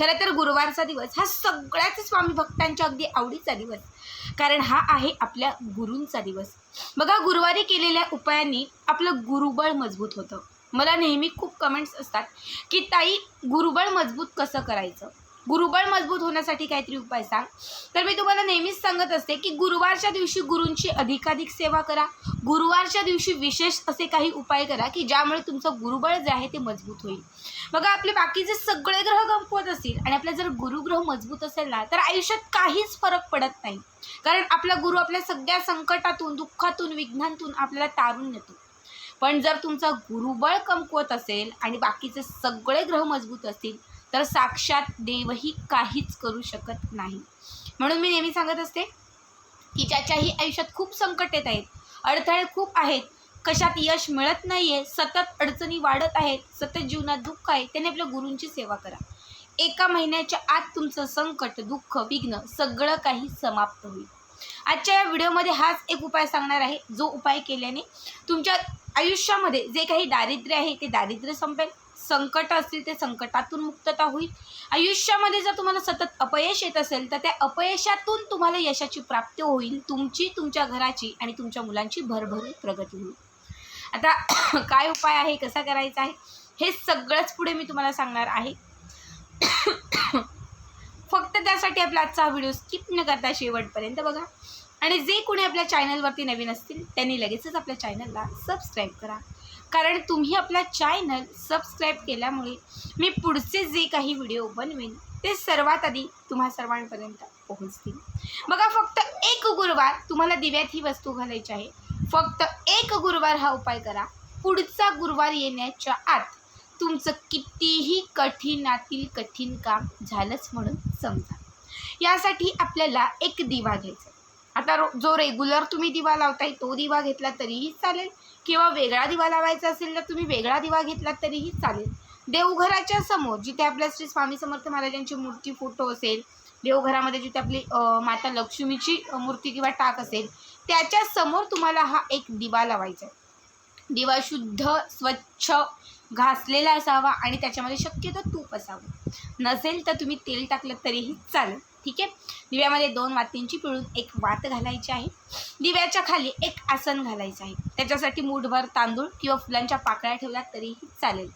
खरं तर गुरुवारचा दिवस हा सगळ्याच स्वामी भक्तांच्या अगदी आवडीचा दिवस. कारण हा आहे आपल्या गुरूंचा दिवस. बघा गुरुवारी केलेल्या उपायांनी आपलं गुरुबळ मजबूत होतं. मला नेहमी खूप कमेंट्स असतात की ताई गुरुबळ मजबूत कसं करायचं? गुरुबळ मजबूत होण्यासाठी काहीतरी उपाय सांग. तर मी तुम्हाला नेहमीच सांगत असते की गुरुवारच्या दिवशी गुरूंची अधिकाधिक सेवा करा. गुरुवारच्या दिवशी विशेष असे काही उपाय करा की ज्यामुळे तुमचं गुरुबळ जे आहे ते मजबूत होईल. बघा आपले बाकीचे सगळे ग्रह गमवत असतील आणि आपला जर गुरुग्रह मजबूत असेल ना तर आयुष्यात काहीच फरक पडत नाही. कारण आपला गुरु आपल्या सगळ्या संकटातून दुःखातून विघ्नांतून आपल्याला तारून नेतो. पण जर तुमचा गुरुबळ कमकुवत असेल आणि बाकीचे सगळे ग्रह मजबूत असतील तर साक्षात देवही काहीच करू शकत नाही. म्हणून मी नेहमी सांगत असते की ज्याच्याही आयुष्यात खूप संकट येत आहेत अडथळे खूप आहेत कशात यश मिळत नाही आहे सतत अडचणी वाढत आहेत सतत जीवनात दुःख आहे त्याने आपल्या गुरूंची सेवा करा. एका महिन्याच्या आत तुमचं संकट दुःख विघ्न सगळं काही समाप्त होईल. आजच्या या व्हिडिओमध्ये हाच एक उपाय सांगणार आहे. जो उपाय केल्याने तुमच्या आयुष्यामध्ये जे काही दारिद्र्य आहे ते दारिद्र्य संपेल. संकट असतील ते संकटातून मुक्तता होईल. आयुष्यामध्ये जर तुम्हाला सतत अपयश येत असेल तर त्या अपयशातून तुम्हाला यशाची प्राप्ती होईल. तुमची तुमच्या घराची आणि तुमच्या मुलांची भरभरून प्रगती होईल. आता काय उपाय आहे कसा करायचा आहे हे सगळंच पुढे मी तुम्हाला सांगणार आहे. फक्त त्यासाठी आपला आजचा व्हिडिओ स्किप न करता शेवटपर्यंत बघा. आणि जे कोणी आपल्या चॅनलवरती नवीन असतील त्यांनी लगेचच आपल्या चॅनलला सबस्क्राईब करा. कारण तुम्ही आपला चॅनल सबस्क्राईब केल्यामुळे मी पुढचे जे काही व्हिडिओ बनवेन ते सर्वात आधी तुम्हा सर्वांपर्यंत पोहोचतील. बघा फक्त एक गुरुवार तुम्हाला दिव्यात ही वस्तू घालायची आहे. फक्त एक गुरुवार हा उपाय करा. पुढचा गुरुवार येण्याच्या आत तुमचं कितीही कठीणातील कठीण काम झालंच म्हणून समजा. यासाठी आपल्याला एक दिवा घ्यायचा आता रो जो रेग्युलर तुम्ही दिवा लावताय तो दिवा घेतला तरीही चालेल. किंवा वेगळा दिवा लावायचा असेल तर तुम्ही वेगळा दिवा घेतला तरीही चालेल. देवघराच्या समोर जिथे आपल्या श्री स्वामी समर्थ महाराजांची मूर्ती फोटो असेल देवघरामध्ये जिथे आपली माता लक्ष्मीची मूर्ती किंवा टाक असेल त्याच्यासमोर तुम्हाला हा एक दिवा लावायचा आहे. दिवा शुद्ध स्वच्छ घासलेला असावा आणि त्याच्यामध्ये शक्यतो तूप असावं. नसेल तर तुम्ही तेल टाकलं तरीही चालेल. ठीक आहे? दिव्यामध्ये दोन वातींची पिळून एक वात घालायची आहे. दिव्याच्या खाली एक आसन घालायचं आहे. त्याच्यासाठी मूठभर तांदूळ किंवा फुलांच्या पाकळ्या ठेवल्या तरीही चालेल.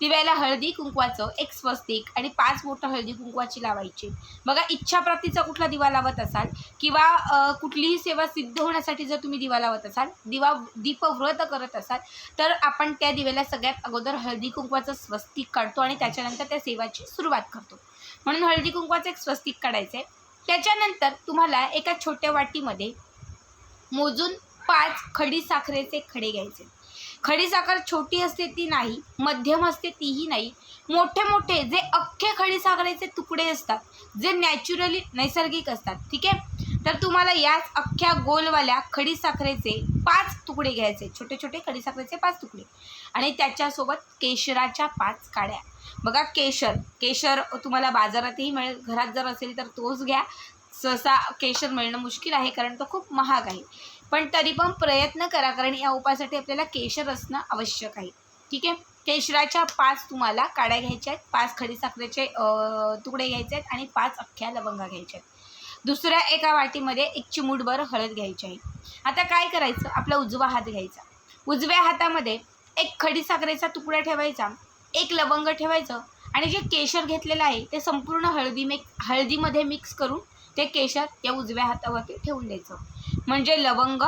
दिव्याला हळदी कुंकवाचं एक स्वस्तिक आणि पाच मोठं हळदी कुंकवाची लावायची. बघा इच्छाप्राप्तीचा कुठला दिवा लावत असाल किंवा कुठलीही सेवा सिद्ध होण्यासाठी जर तुम्ही दिवा लावत असाल दिवा दीपव्रत करत असाल तर आपण त्या दिव्याला सगळ्यात अगोदर हळदी कुंकवाचं स्वस्तिक काढतो आणि त्याच्यानंतर त्या सेवाची सुरुवात करतो. म्हणून हळदी कुंकवाचं एक स्वस्तिक काढायचं आहे त्याच्यानंतर तुम्हाला एका छोट्या वाटीमध्ये मोजून पाच खडी साखरेचे खडे घ्यायचे. खडी साखर छोटी असते ती नाही मध्यम असते तीही नाही. मोठे मोठे जे अख्खे खडी साखरेचे तुकडे असतात जे नॅचरली नैसर्गिक असतात ठीक आहे? तर तुम्हाला याच अख्ख्या गोलवाल्या खडी साखरेचे पाच तुकडे घ्यायचे. छोटे छोटे खडी साखरेचे पाच तुकडे. आणि त्याच्यासोबत केशराच्या पाच काड्या. बघा केशर. केशर तुम्हाला बाजारातही मिळेल घरात जर असेल तर तोच घ्या. सहसा केशर मिळणं मुश्किल आहे कारण तो खूप महाग आहे. पण तरी पण प्रयत्न करा कारण या उपायासाठी आपल्याला केशर असणं आवश्यक आहे. ठीक आहे? केशराच्या पाच तुम्हाला काड्या घ्यायच्या आहेत पाच खडी साखरेचे तुकडे घ्यायचे आहेत आणि पाच अख्ख्या लवंगा घ्यायच्या आहेत. दुसऱ्या एका वाटीमध्ये एक चिमूटभर हळद घ्यायची आहे. आता काय करायचं? आपला उजवा हात घ्यायचा. उजव्या हातामध्ये एक खडी साखरेचा तुकडा ठेवायचा. एक लवंग ठेवायचं आणि जे केशर घेतलेलं आहे ते संपूर्ण हळदी मिक हळदीमध्ये मिक्स करून ते केशर या उजव्या हातावरती ठेवून द्यायचं. म्हणजे लवंग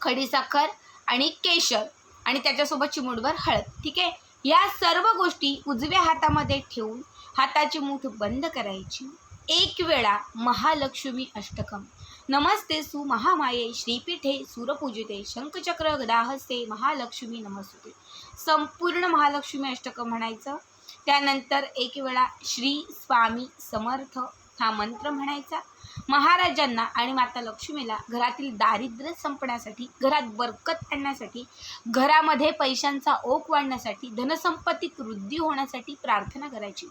खडीसाखर आणि केशर आणि त्याच्यासोबत चिमूटभर हळद ठीक आहे? या सर्व गोष्टी उजव्या हातामध्ये ठेवून हाताची मूठ बंद करायची. एक वेळा महालक्ष्मी अष्टकम. नमस्ते सु महामाये श्रीपीठे सूरपूजिते शंखचक्र गदाहस्ते महालक्ष्मी नमस्ते संपूर्ण महालक्ष्मी अष्टकं म्हणायचं. त्यानंतर एक वेळा श्री स्वामी समर्थ हा मंत्र म्हणायचा. महाराजांना आणि माता लक्ष्मीला घरातील दारिद्र्य संपण्यासाठी घरात बरकत आणण्यासाठी घरामध्ये पैशांचा ओघ वाढण्यासाठी धनसंपत्तीत वृद्धी होण्यासाठी प्रार्थना करायची.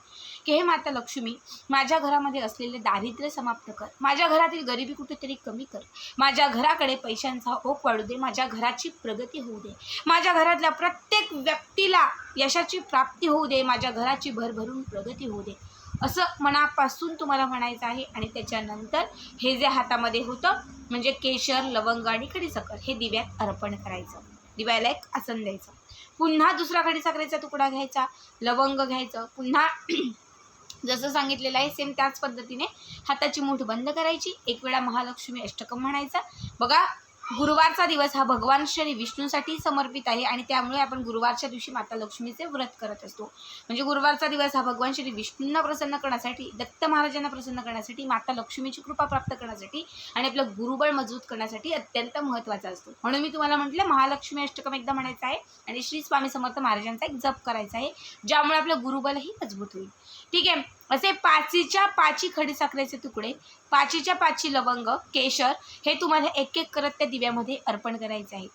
की हे माता लक्ष्मी माझ्या घरामध्ये असलेले दारिद्र्य समाप्त कर. माझ्या घरातील गरिबी कुठेतरी कमी कर. माझ्या घराकडे पैशांचा ओघ वाढू दे. माझ्या घराची प्रगती होऊ दे. माझ्या घरातल्या प्रत्येक व्यक्तीला यशाची प्राप्ती होऊ दे. माझ्या घराची भरभरून प्रगती होऊ दे. असं मनापासून तुम्हाला म्हणायचं आहे आणि त्याच्यानंतर हे जे हातामध्ये होतं म्हणजे केशर लवंग आणि खडीसाखर हे दिव्यात अर्पण करायचं. दिव्याला एक आसन द्यायचं. पुन्हा दुसरा खडीसाखरेचा तुकडा घ्यायचा लवंग घ्यायचं. पुन्हा जसं सांगितलेलं आहे सेम त्याच पद्धतीने हाताची मूठ बंद करायची. एक वेळा महालक्ष्मी अष्टकम म्हणायचा. बघा गुरुवारचा दिवस हा भगवान श्री विष्णूसाठी समर्पित आहे आणि त्यामुळे आपण गुरुवारच्या दिवशी माता लक्ष्मीचे व्रत करत असतो. म्हणजे गुरुवारचा दिवस हा भगवान श्री विष्णूंना प्रसन्न करण्यासाठी दत्त महाराजांना प्रसन्न करण्यासाठी माता लक्ष्मीची कृपा प्राप्त करण्यासाठी आणि आपलं गुरुबळ मजबूत करण्यासाठी अत्यंत महत्त्वाचा असतो. म्हणून मी तुम्हाला म्हटलं महालक्ष्मी अष्टकम एकदा म्हणायचं आहे आणि श्री स्वामी समर्थ महाराजांचा एक जप करायचा आहे ज्यामुळे आपलं गुरुबलही मजबूत होईल. ठीक आहे. असे पाचीच्या पाची खडीसाखरेचे तुकडे पाचीच्या पाची लवंग केशर हे तुम्हाला एक एक करत त्या दिव्यामध्ये अर्पण करायचे आहे.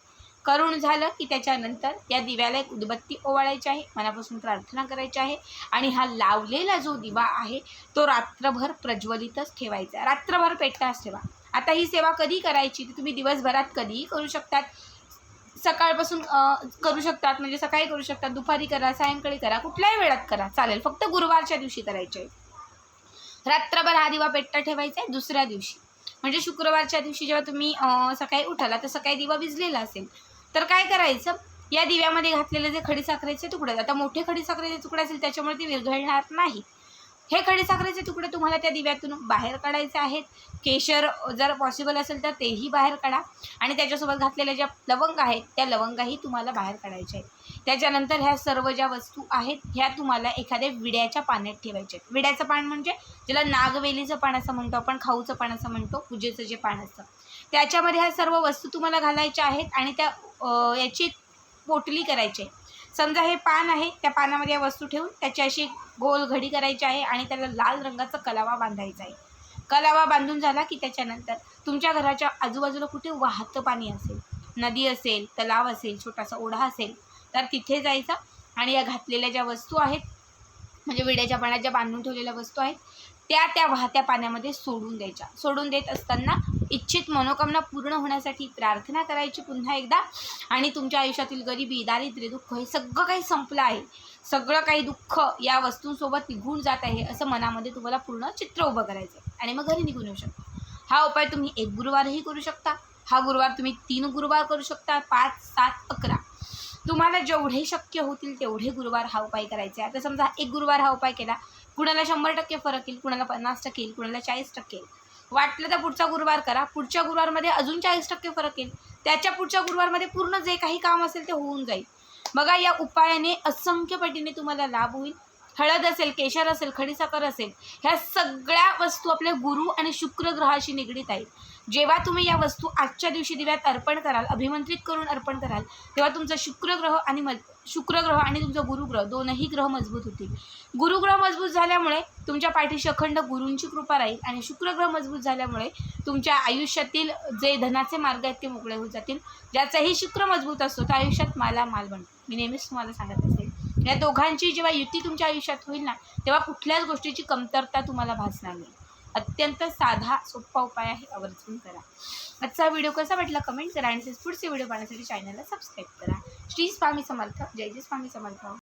करून झालं की त्याच्यानंतर या दिव्याला एक उदबत्ती ओवाळायची आहे मनापासून प्रार्थना करायची आहे आणि हा लावलेला जो दिवा आहे तो रात्रभर प्रज्वलितच ठेवायचा रात्रभर पेटताच ठेवा. आता ही सेवा कधी करायची? ती तुम्ही दिवसभरात कधीही करू शकतात. सकाळपासून करू शकतात म्हणजे सकाळी करू शकतात दुपारी करा सायंकाळी करा कुठल्याही वेळात करा चालेल. फक्त गुरुवारच्या दिवशी करायचे आहे रात्रभर हा दिवा पेटता ठेवायचा आहे दुसऱ्या दिवशी. म्हणजे शुक्रवारच्या दिवशी जेव्हा तुम्ही सकाळी उठाला तर सकाळी दिवा विजलेला असेल. तर काय करायचं? या दिव्यामध्ये घातलेले जे खडीसाखरेचे तुकडे आता मोठे खडीसाखरेचे तुकडे असेल त्याच्यामुळे ते विरघळणार नाही. हे खडीसाखरेचे तुकडे तुम्हाला त्या दिव्यातून बाहेर काढायचे आहेत. केशर जर पॉसिबल असेल तर तेही बाहेर काढा. आणि त्याच्यासोबत घातलेल्या ज्या लवंग आहेत त्या लवंगाही तुम्हाला बाहेर काढायच्या आहेत. त्याच्यानंतर ह्या सर्व ज्या वस्तू आहेत ह्या तुम्हाला एखाद्या विड्याच्या पाण्यात ठेवायच्या आहेत. विड्याचं पान म्हणजे ज्याला नागवेलीचं पान असं म्हणतो आपण खाऊचं पान असं म्हणतो पूजेचं जे पान असतं. त्याच्यामध्ये ह्या सर्व वस्तू तुम्हाला घालायच्या आहेत आणि त्या याची पोटली करायची आहे. समजा हे पान आहे त्या पानामध्ये या वस्तू ठेवून त्याची अशी गोल घडी करायची आहे आणि त्याला लाल रंगाचा कलावा बांधायचा आहे. कलावा बांधून झाला की त्याच्यानंतर तुमच्या घराच्या आजूबाजूला कुठे वाहतं पाणी असेल नदी असेल तलाव असेल छोटासा ओढा असेल तर तिथे जायचा आणि या घातलेल्या ज्या वस्तू आहेत म्हणजे विड्याच्या पाण्यात ज्या बांधून ठेवलेल्या वस्तू आहेत त्या त्या वाहत्या पाण्यामध्ये सोडून द्यायच्या. सोडून देत असताना इच्छित मनोकामना पूर्ण होण्यासाठी प्रार्थना करायची पुन्हा एकदा. आणि तुमच्या आयुष्यातील गरिबी दारिद्र्य दुःख हे सगळं काही संपलं आहे. सगळं काही दुःख या वस्तूंसोबत निघून जात आहे असं मनामध्ये तुम्हाला पूर्ण चित्र उभं करायचं आहे आणि मग घरी निघून येऊ शकता. हा उपाय तुम्ही एक गुरुवारही करू शकता. हा गुरुवार तुम्ही तीन गुरुवार करू शकता. पाच सात अकरा. तुम्हाला जेवढे शक्य होतील तेवढे गुरुवार हा उपाय करायचा आहे. आता समजा एक गुरुवार हा उपाय केला. कुणाला शंभर टक्के फरक येईल कुणाला पन्नास टक्के येईल कुणाला चाळीस टक्के येईल. वाटलं तर पुढचा गुरुवार करा. पुढच्या गुरुवारमध्ये अजून चाळीस टक्के फरक येईल. त्याच्या पुढच्या गुरुवारमध्ये पूर्ण जे काही काम असेल ते होऊन जाईल. बघा या उपायाने असंख्य पटीने तुम्हाला लाभ होईल. हळद असेल केशर असेल खडीसाखर असेल ह्या सगळ्या वस्तू आपल्या गुरु आणि शुक्र ग्रहाशी निगडीत आहेत. जेव्हा तुम्ही या वस्तू आजच्या दिवशी दिव्यात अर्पण कराल अभिमंत्रित करून अर्पण कराल तेव्हा तुमचा शुक्र ग्रह आणि मज शुक्र ग्रह आणि तुमचा गुरुग्रह दोनही ग्रह मजबूत होतील. गुरुग्रह मजबूत झाल्यामुळे तुमच्या पाठीशी अखंड गुरूंची कृपा राहील आणि शुक्रग्रह मजबूत झाल्यामुळे तुमच्या आयुष्यातील जे धनाचे मार्ग आहेत ते मोकळे होत जातील. ज्याचाही शुक्र मजबूत असतो त्या आयुष्यात माला माल बनतो. मी नेहमीच तुम्हाला सांगत असेल या दोघांची जेव्हा युती तुमच्या आयुष्यात होईल ना तेव्हा कुठल्याच गोष्टीची कमतरता तुम्हाला भासणार नाही. अत्यंत साधा सोपा उपाय आहे आवर्जून करा. आजचा व्हिडिओ कसा वाटला कमेंट करा आणि पुढचे व्हिडिओ पाहण्यासाठी चॅनलला सबस्क्राईब करा. श्री स्वामी समर्थ. जय जय स्वामी समर्थ.